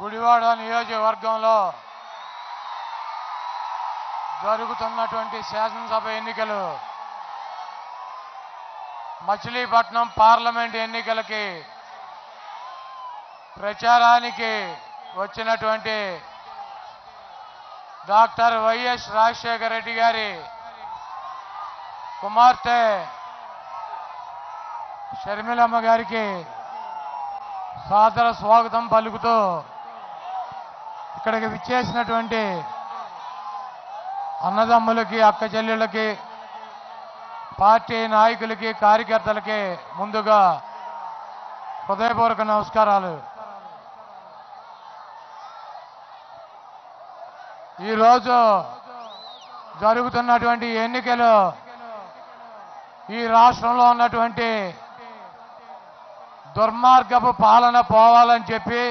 గుడివాడ నియోజకవర్గంలో జరుగుతున్నటువంటి శాసనసభ ఎన్నికలు. మచిలీపట్నం పార్లమెంట్ ఎన్నికలకి ప్రచారానికి వచ్చినటువంటి డాక్టర్ వైఎస్ రాజశేఖర రెడ్డి గారి కుమార్తె షర్మిలమ్మ గారికి సాదర స్వాగతం పలుకుతూ ఇక్కడికి విచ్చేసినటువంటి అన్నదమ్ములకి అక్క చెల్లెళ్ళకి పార్టీ నాయకులకి కార్యకర్తలకి ముందుగా హృదయపూర్వక నమస్కారాలు. ఈరోజు జరుగుతున్నటువంటి ఎన్నికలు ఈ రాష్ట్రంలో ఉన్నటువంటి దుర్మార్గపు పాలన పోవాలని చెప్పి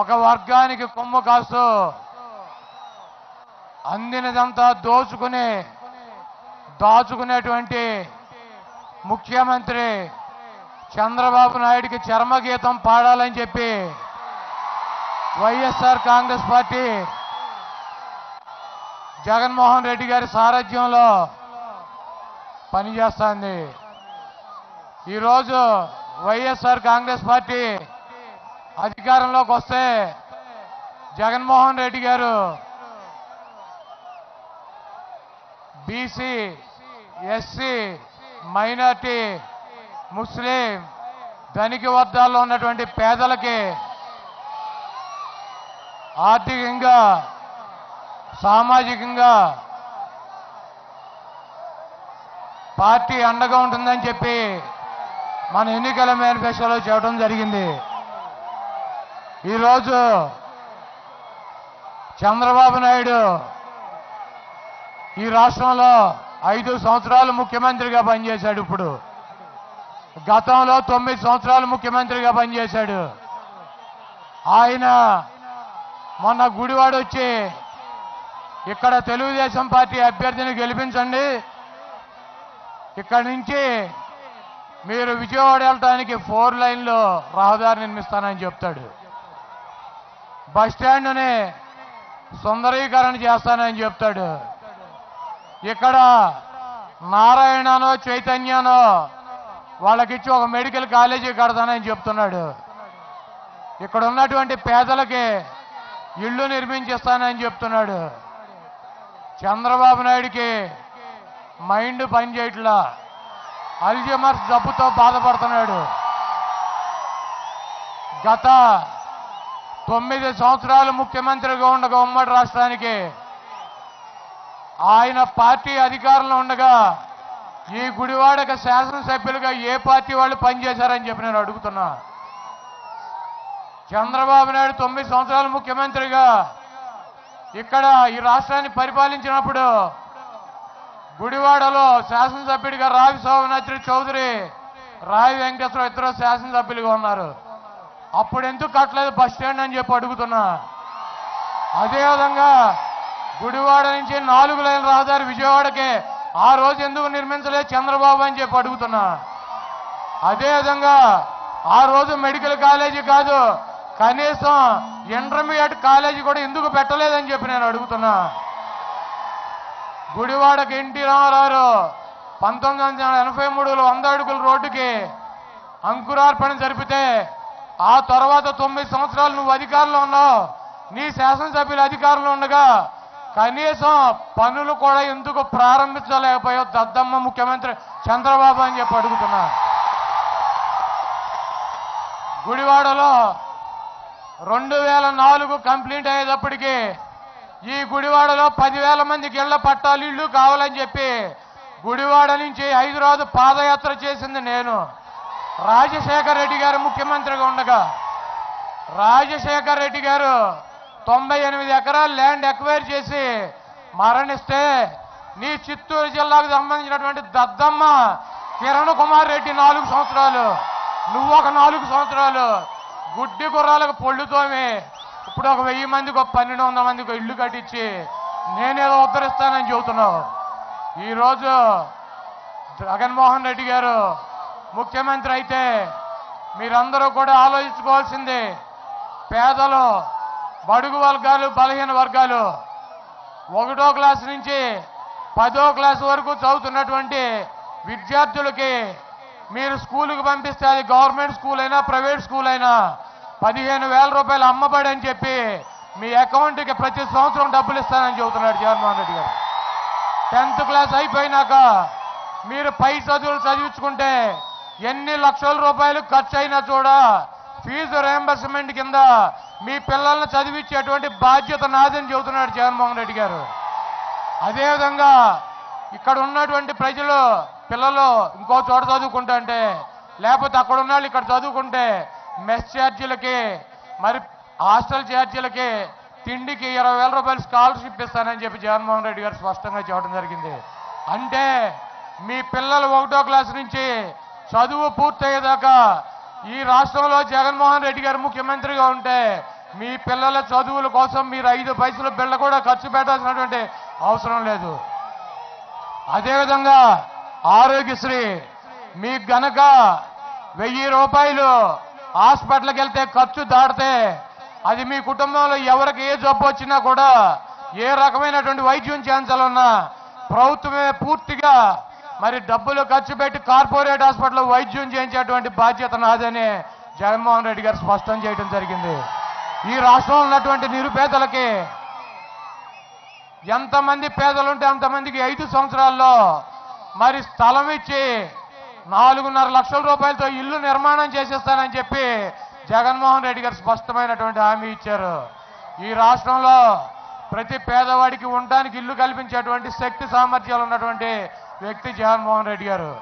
ఒక వర్గానికి కొమ్ము కాస్తూ అందినదంతా దోచుకుని దాచుకునేటువంటి ముఖ్యమంత్రి చంద్రబాబు నాయుడికి చర్మగీతం పాడాలని చెప్పి వైఎస్ఆర్ కాంగ్రెస్ పార్టీ జగన్మోహన్ రెడ్డి గారి సారథ్యంలో పనిచేస్తుంది. ఈరోజు వైఎస్ఆర్ కాంగ్రెస్ పార్టీ అధికారంలోకి వస్తే జగన్మోహన్ రెడ్డి గారు బీసీ ఎస్సీ మైనార్టీ ముస్లిం ధనిక వర్గాల్లో ఉన్నటువంటి పేదలకి ఆర్థికంగా సామాజికంగా పార్టీ అండగా ఉంటుందని చెప్పి మన ఎన్నికల మేనిఫెస్టోలో చెప్పడం జరిగింది. ఈరోజు చంద్రబాబు నాయుడు ఈ రాష్ట్రంలో ఐదు సంవత్సరాలు ముఖ్యమంత్రిగా పనిచేశాడు ఇప్పుడు. గతంలో తొమ్మిది సంవత్సరాలు ముఖ్యమంత్రిగా పనిచేశాడు. ఆయన మొన్న గుడివాడ వచ్చి ఇక్కడ తెలుగుదేశం పార్టీ అభ్యర్థిని గెలిపించండి. ఇక్కడి నుంచి మీరు విజయవాడ వెళ్ళటానికి ఫోర్ లైన్లో రహదారి నిర్మిస్తానని చెప్తాడు. బస్ స్టాండ్ని సుందరీకరణ చేస్తానని చెప్తాడు. ఇక్కడ నారాయణనో చైతన్యనో వాళ్ళకిచ్చి ఒక మెడికల్ కాలేజీ కడతానని చెప్తున్నాడు. ఇక్కడ ఉన్నటువంటి పేదలకి ఇళ్ళు నిర్మించిస్తానని చెప్తున్నాడు. చంద్రబాబు నాయుడికి మైండ్ పనిచేయట్లా అల్జమర్స్ జబ్బుతో బాధపడుతున్నాడు. గత తొమ్మిది సంవత్సరాలు ముఖ్యమంత్రిగా ఉండగా ఉమ్మడి రాష్ట్రానికి ఆయన పార్టీ అధికారంలో ఉండగా ఈ గుడివాడక శాసనసభ్యులుగా ఏ పార్టీ వాళ్ళు పనిచేశారని చెప్పి నేను అడుగుతున్నా. చంద్రబాబు నాయుడు తొమ్మిది సంవత్సరాలు ముఖ్యమంత్రిగా ఇక్కడ ఈ రాష్ట్రాన్ని పరిపాలించినప్పుడు గుడివాడలో శాసనసభ్యుడిగా రావి సోమనాథ్రి చౌదరి రావి వెంకటేశ్వర ఇద్దరు శాసనసభ్యులుగా ఉన్నారు. అప్పుడు ఎందుకు కట్టలేదు బస్ స్టాండ్ అని చెప్పి అడుగుతున్నా. అదేవిధంగా గుడివాడ నుంచి నాలుగు లైన్ రహదారి విజయవాడకి. ఆ రోజు ఎందుకు నిర్మించలేదు చంద్రబాబు అని చెప్పి అడుగుతున్నా. అదేవిధంగా ఆ రోజు మెడికల్ కాలేజీ కాదు కనీసం ఇంటర్మీడియట్ కాలేజీ కూడా ఎందుకు పెట్టలేదని చెప్పి నేను అడుగుతున్నా. గుడివాడకి ఎన్టీ రామారావు పంతొమ్మిది వందల ఎనభై మూడులో వంద అడుగుల రోడ్డుకి అంకురార్పణ జరిపితే ఆ తర్వాత తొమ్మిది సంవత్సరాలు నువ్వు అధికారంలో ఉన్నావు. నీ శాసనసభ్యులు అధికారంలో ఉండగా కనీసం పనులు కూడా ఎందుకు ప్రారంభించలేకపోయావు? దద్దమ్మ ముఖ్యమంత్రి చంద్రబాబు అని చెప్పి అడుగుతున్నా. గుడివాడలో రెండు వేల నాలుగు కంప్లీట్ అయ్యేటప్పటికి ఈ గుడివాడలో పదివేల మందికి ఇళ్ళ పట్టాలు ఇళ్ళు కావాలని చెప్పి గుడివాడ నుంచి హైదరాబాద్ పాదయాత్ర చేసింది నేను. రాజశేఖర రెడ్డి గారు ముఖ్యమంత్రిగా ఉండగా రాజశేఖర రెడ్డి గారు తొంభై ఎనిమిది ఎకరాలు ల్యాండ్ ఎక్వైర్ చేసి మరణిస్తే నీ చిత్తూరు జిల్లాకు సంబంధించినటువంటి దద్దమ్మ కిరణ్ కుమార్ రెడ్డి నాలుగు సంవత్సరాలు నువ్వు ఒక నాలుగు సంవత్సరాలు గుడ్డి గుర్రాలకు పొళ్ళుతోమి ఇప్పుడు ఒక వెయ్యి మందికి ఒక పన్నెండు వందల మందికి ఇల్లు కట్టించి నేనేదో ఉద్ధరిస్తానని చెబుతున్నావు. ఈరోజు జగన్మోహన్ రెడ్డి గారు ముఖ్యమంత్రి అయితే మీరందరూ కూడా ఆలోచించుకోవాల్సింది. పేదలు బడుగు వర్గాలు బలహీన వర్గాలు ఒకటో క్లాస్ నుంచి పదో క్లాస్ వరకు చదువుతున్నటువంటి విద్యార్థులకి మీరు స్కూలుకి పంపిస్తే అది గవర్నమెంట్ స్కూల్ అయినా ప్రైవేట్ స్కూల్ అయినా పదిహేను వేల రూపాయలు అమ్మబడి అని చెప్పి మీ అకౌంట్కి ప్రతి సంవత్సరం డబ్బులు ఇస్తానని చెబుతున్నాడు జగన్మోహన్ రెడ్డి గారు. టెన్త్ క్లాస్ అయిపోయినాక మీరు పై చదువులు చదివించుకుంటే ఎన్ని లక్షల రూపాయలు ఖర్చు అయినా చూడ ఫీజు రియంబర్స్మెంట్ కింద మీ పిల్లల్ని చదివించేటువంటి బాధ్యత నాదని చెబుతున్నాడు జగన్మోహన్ రెడ్డి గారు. అదేవిధంగా ఇక్కడ ఉన్నటువంటి ప్రజలు పిల్లలు ఇంకో చోట చదువుకుంటా అంటే లేకపోతే అక్కడ ఉన్న వాళ్ళు ఇక్కడ చదువుకుంటే మెస్ ఛార్జీలకి మరి హాస్టల్ ఛార్జీలకి తిండికి ఇరవై వేల రూపాయలు స్కాలర్షిప్ ఇస్తానని చెప్పి జగన్మోహన్ రెడ్డి గారు స్పష్టంగా చెప్పడం జరిగింది. అంటే మీ పిల్లలు ఒకటో క్లాస్ నుంచి చదువు పూర్తయ్యేదాకా ఈ రాష్ట్రంలో జగన్మోహన్ రెడ్డి గారు ముఖ్యమంత్రిగా ఉంటే మీ పిల్లల చదువుల కోసం మీరు ఐదు పైసలు బిళ్ళ కూడా ఖర్చు పెట్టాల్సినటువంటి అవసరం లేదు. అదేవిధంగా ఆరోగ్యశ్రీ మీకు గనక వెయ్యి రూపాయలు హాస్పిటల్కి వెళ్తే ఖర్చు దాటితే అది మీ కుటుంబంలో ఎవరికి ఏ జబ్బు వచ్చినా కూడా ఏ రకమైనటువంటి వైద్యం చేయించాలన్నా ప్రభుత్వమే పూర్తిగా మరి డబ్బులు ఖర్చు పెట్టి కార్పొరేట్ హాస్పిటల్లో వైద్యం చేయించేటువంటి బాధ్యత నాదని జగన్మోహన్ రెడ్డి గారు స్పష్టం చేయడం జరిగింది. ఈ రాష్ట్రంలో ఉన్నటువంటి నిరుపేదలకి ఎంతమంది పేదలు ఉంటే అంతమందికి ఐదు సంవత్సరాల్లో మరి స్థలం ఇచ్చి నాలుగున్నర లక్షల రూపాయలతో ఇల్లు నిర్మాణం చేసేస్తానని చెప్పి జగన్మోహన్ రెడ్డి గారు స్పష్టమైనటువంటి హామీ ఇచ్చారు. ఈ రాష్ట్రంలో ప్రతి పేదవాడికి ఉండడానికి ఇల్లు కల్పించేటువంటి శక్తి సామర్థ్యాలు ఉన్నటువంటి వ్యక్తి జగన్మోహన్ రెడ్డి గారు.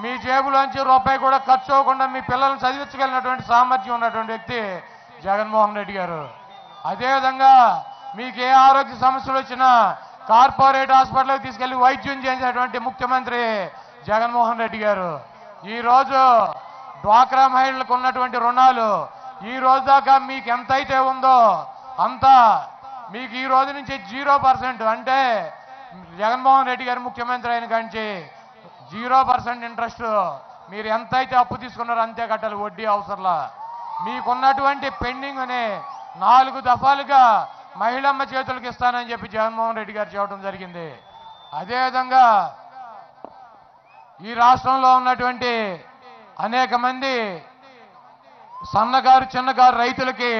మీ జేబులోంచి రూపాయి కూడా ఖర్చు అవ్వకుండా మీ పిల్లల్ని చదివించగలిగినటువంటి సామర్థ్యం ఉన్నటువంటి వ్యక్తి జగన్మోహన్ రెడ్డి గారు. అదేవిధంగా మీకు ఏ ఆరోగ్య సమస్యలు వచ్చినా కార్పొరేట్ హాస్పిటల్కి తీసుకెళ్ళి వైద్యం చేసినటువంటి ముఖ్యమంత్రి జగన్మోహన్ రెడ్డి గారు. ఈరోజు డ్వాక్రా మహిళలకు ఉన్నటువంటి రుణాలు ఈ రోజు దాకా మీకు ఎంత అయితే ఉందో అంతా మీకు ఈ రోజు నుంచి జీరో పర్సెంట్ అంటే జగన్మోహన్ రెడ్డి గారు ముఖ్యమంత్రి అయిన కాంచి జీరో పర్సెంట్ ఇంట్రెస్ట్ మీరు ఎంత అయితే అప్పు తీసుకున్నారో అంతే కట్టాలి వడ్డీ అవసరంలా. మీకున్నటువంటి పెండింగ్ని నాలుగు దఫాలుగా మహిళమ్మ చేతులకు ఇస్తానని చెప్పి జగన్మోహన్ రెడ్డి గారు చెప్పడం జరిగింది. అదేవిధంగా ఈ రాష్ట్రంలో ఉన్నటువంటి అనేక మంది సన్నకారు చిన్నకారు రైతులకి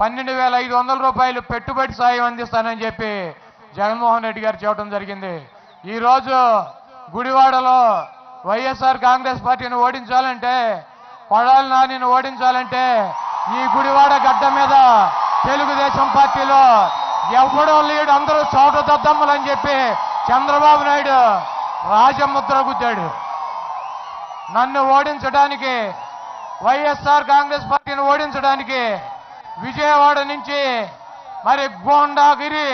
పన్నెండు వేల ఐదు వందల రూపాయలు పెట్టుబడి సాయం అందిస్తానని చెప్పి జగన్మోహన్ రెడ్డి గారు చెప్పడం జరిగింది. ఈ రోజు గుడివాడలో వైఎస్ఆర్ కాంగ్రెస్ పార్టీని ఓడించాలంటే కొడాలి నానిని ఓడించాలంటే ఈ గుడివాడ గడ్డ మీద తెలుగుదేశం పార్టీలో ఎవడో లేడు అందరూ చోట దద్దమ్మలని చెప్పి చంద్రబాబు నాయుడు రాజముద్ర గుద్దాడు. నన్ను ఓడించడానికి వైఎస్ఆర్ కాంగ్రెస్ పార్టీని ఓడించడానికి విజయవాడ నుంచి మరి గోండాగిరి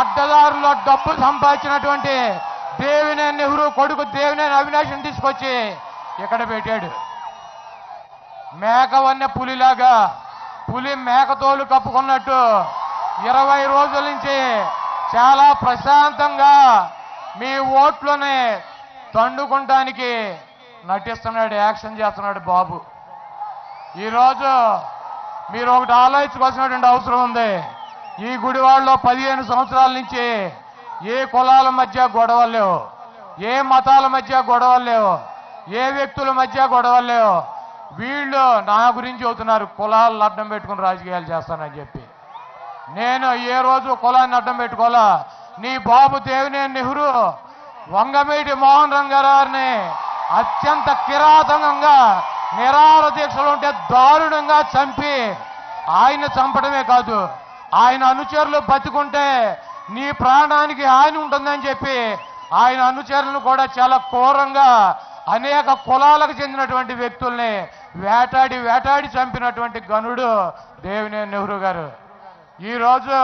అడ్డదారులో డబ్బు సంపాదించినటువంటి దేవినేని నెహ్రూ కొడుకు దేవినేని అవినాష్ని తీసుకొచ్చి ఇక్కడ పెట్టాడు. మేక వన్య పులిలాగా పులి మేకతోలు కప్పుకున్నట్టు ఇరవై రోజుల నుంచి చాలా ప్రశాంతంగా మీ ఓట్లని తండుకుంటానికి నటిస్తున్నాడు యాక్షన్ చేస్తున్నాడు బాబు. ఈరోజు మీరు ఒకటి ఆలోచించుకోవాల్సినటువంటి అవసరం ఉంది. ఈ గుడివాడలో పదిహేను సంవత్సరాల నుంచి ఏ కులాల మధ్య గొడవలు లేవు ఏ మతాల మధ్య గొడవలు లేవు ఏ వ్యక్తుల మధ్య గొడవలు లేవు. వీళ్ళు నా గురించి అవుతున్నారు కులాలను అడ్డం పెట్టుకుని రాజకీయాలు చేస్తానని చెప్పి. నేను ఏ రోజు కులాన్ని అడ్డం పెట్టుకోవాలా? నీ బాబు దేవినేని నెహ్రూ వంగమేటి మోహన్ రంగారావుని అత్యంత కిరాతకంగా నిరాహార దీక్షలు ఉంటే దారుణంగా చంపి ఆయన చంపడమే కాదు ఆయన అనుచరులు బతికుంటే నీ ప్రాణానికి హాని ఉంటుందని చెప్పి ఆయన అనుచరులను కూడా చాలా క్రూరంగా అనేక కులాలకు చెందినటువంటి వ్యక్తుల్ని వేటాడి వేటాడి చంపినటువంటి గనుడు దేవినేని నెహ్రూ గారు. ఈరోజు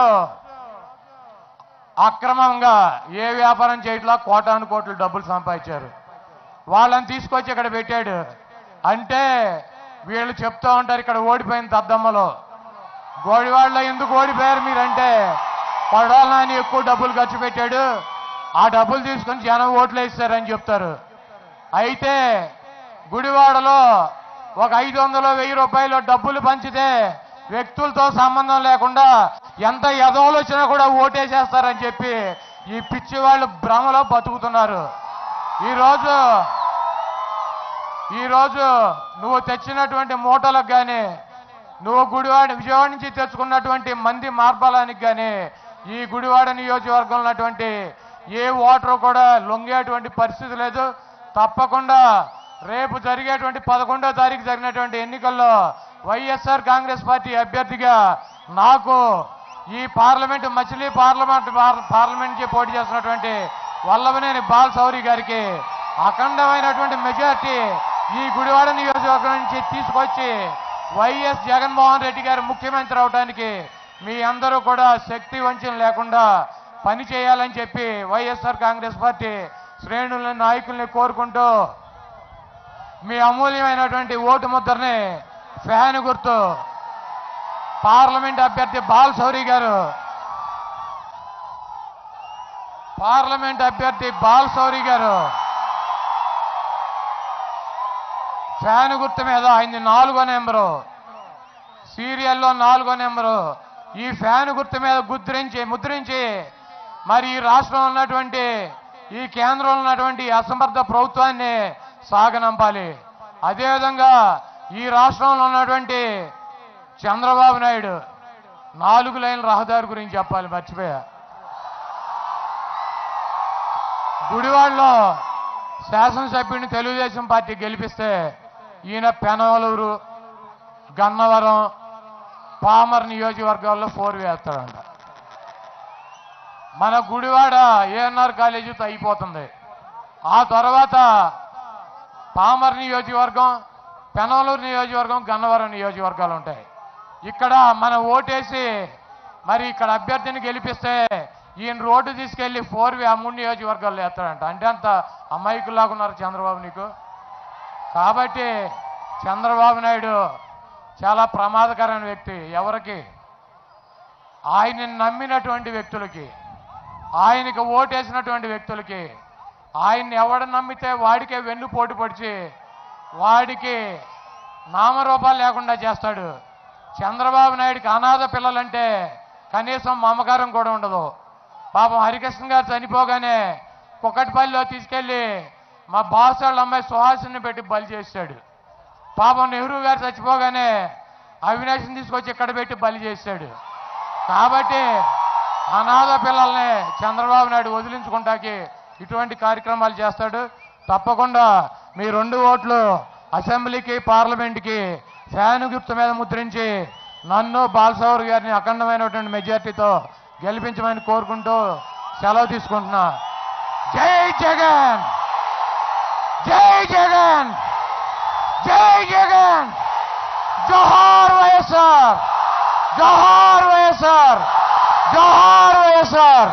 అక్రమంగా ఏ వ్యాపారం చేయట్లా కోటాను కోట్లు డబ్బులు సంపాదించారు. వాళ్ళని తీసుకొచ్చి ఇక్కడ పెట్టాడు. అంటే వీళ్ళు చెప్తా ఉంటారు ఇక్కడ ఓడిపోయిన దద్దమ్మలో. గోడివాడలో ఎందుకు ఓడిపోయారు మీరంటే? కొడాల నాని ఎక్కువ డబ్బులు ఖర్చు పెట్టాడు. ఆ డబ్బులు తీసుకొని జనం ఓట్లు వేస్తారని చెప్తారు. అయితే గుడివాడలో ఒక ఐదు వందలు వెయ్యి రూపాయలు డబ్బులు పంచితే వ్యక్తులతో సంబంధం లేకుండా ఎంత ఎదవలు వచ్చినా కూడా ఓటేసేస్తారని చెప్పి ఈ పిచ్చి వాళ్ళు భ్రమలో బతుకుతున్నారు. ఈరోజు ఈరోజు నువ్వు తెచ్చినటువంటి మూటలకు కానీ నువ్వు గుడివాడ విజయవాడ నుంచి తెచ్చుకున్నటువంటి మంది మార్పాలానికి కానీ ఈ గుడివాడ నియోజకవర్గంలో ఉన్నటువంటి ఏ ఓటరు కూడా లొంగేటువంటి పరిస్థితి లేదు. తప్పకుండా రేపు జరిగేటువంటి పదకొండో తారీఖు జరిగినటువంటి ఎన్నికల్లో వైఎస్ఆర్ కాంగ్రెస్ పార్టీ అభ్యర్థిగా నాకు ఈ పార్లమెంట్ మచిలీ పార్లమెంట్ పార్లమెంట్కి పోటీ చేస్తున్నటువంటి వల్లభనేని బాల్ సౌరి గారికి అఖండమైనటువంటి మెజార్టీ ఈ గుడివాడ నియోజకవర్గం నుంచి తీసుకొచ్చి వైఎస్ జగన్మోహన్ రెడ్డి గారు ముఖ్యమంత్రి అవడానికి మీ అందరూ కూడా శక్తి వంచన లేకుండా పని చేయాలని చెప్పి వైఎస్ఆర్ కాంగ్రెస్ పార్టీ శ్రేణుల నాయకుల్ని కోరుకుంటూ మీ అమూల్యమైనటువంటి ఓటు ముద్రని ఫ్యాన్ గుర్తు పార్లమెంట్ అభ్యర్థి బాల్ గారు పార్లమెంట్ అభ్యర్థి బాల్ సౌరి గారు ఫ్యాన్ గుర్తు మీద ఆయన్ని నాలుగో నెంబరు. సీరియల్లో నాలుగో నెంబరు. ఈ ఫ్యాన్ గుర్తు మీద గుద్రించి ముద్రించి మరి ఈ రాష్ట్రంలో ఉన్నటువంటి ఈ కేంద్రంలో ఉన్నటువంటి అసమర్థ ప్రభుత్వాన్ని సాగనంపాలి. అదేవిధంగా ఈ రాష్ట్రంలో ఉన్నటువంటి చంద్రబాబు నాయుడు నాలుగు లైన్ల రహదారి గురించి చెప్పాలి మర్చిపోయా. గుడివాడలో శాసనసభ్యుడిని తెలుగుదేశం పార్టీ గెలిపిస్తే ఈయన పెనవలూరు గన్నవరం పామర్ నియోజకవర్గాల్లో ఫోర్ వేస్తాడంట. మన గుడివాడ ఏఎన్ఆర్ కాలేజీతో అయిపోతుంది. ఆ తర్వాత పామర్ నియోజకవర్గం పెనవలూరు నియోజకవర్గం గన్నవరం నియోజకవర్గాలు ఉంటాయి. ఇక్కడ మన ఓటేసి మరి ఇక్కడ అభ్యర్థిని గెలిపిస్తే ఈయన రోడ్డు తీసుకెళ్ళి ఫోర్ వే ఆ మూడు నియోజకవర్గాల్లో వేస్తాడంట. అంటే అంత అమాయకుల్లాగా ఉన్నారు చంద్రబాబు నీకు. కాబట్టి చంద్రబాబు నాయుడు చాలా ప్రమాదకరమైన వ్యక్తి ఎవరికి? ఆయన్ని నమ్మినటువంటి వ్యక్తులకి ఆయనకి ఓటేసినటువంటి వ్యక్తులకి ఆయన్ని ఎవడు నమ్మితే వాడికే వెన్ను పోటు పొడిచి వాడికి నామరూపాలు లేకుండా చేస్తాడు. చంద్రబాబు నాయుడికి అనాథ పిల్లలంటే కనీసం మమకారం కూడా ఉండదు. పాపం హరికృష్ణ గారు చనిపోగానే కుక్కటిపల్లిలో తీసుకెళ్ళి మా బాస్ వాళ్ళ అమ్మాయి సుహాసిని పెట్టి బలి చేశాడు. పాపం నెహ్రూ గారు చచ్చిపోగానే అవినాష్ని తీసుకొచ్చి ఇక్కడ పెట్టి బలి చేశాడు. కాబట్టి అనాథ పిల్లల్ని చంద్రబాబు నాయుడు వదిలించుకుంటాకి ఇటువంటి కార్యక్రమాలు చేస్తాడు. తప్పకుండా మీ రెండు ఓట్లు అసెంబ్లీకి పార్లమెంట్కి ఫ్యాన్ మీద ముద్రించి నన్ను బాలసౌర్ గారిని అఖండమైనటువంటి మెజార్టీతో గెలిపించమని కోరుకుంటూ సెలవు తీసుకుంటున్నా. జై జగన్! జై జగన్ జై జగన్ జోహార్ వైఎస్ఆర్ జోహార్ వైఎస్ఆర్ జోహార్ వైఎస్ఆర్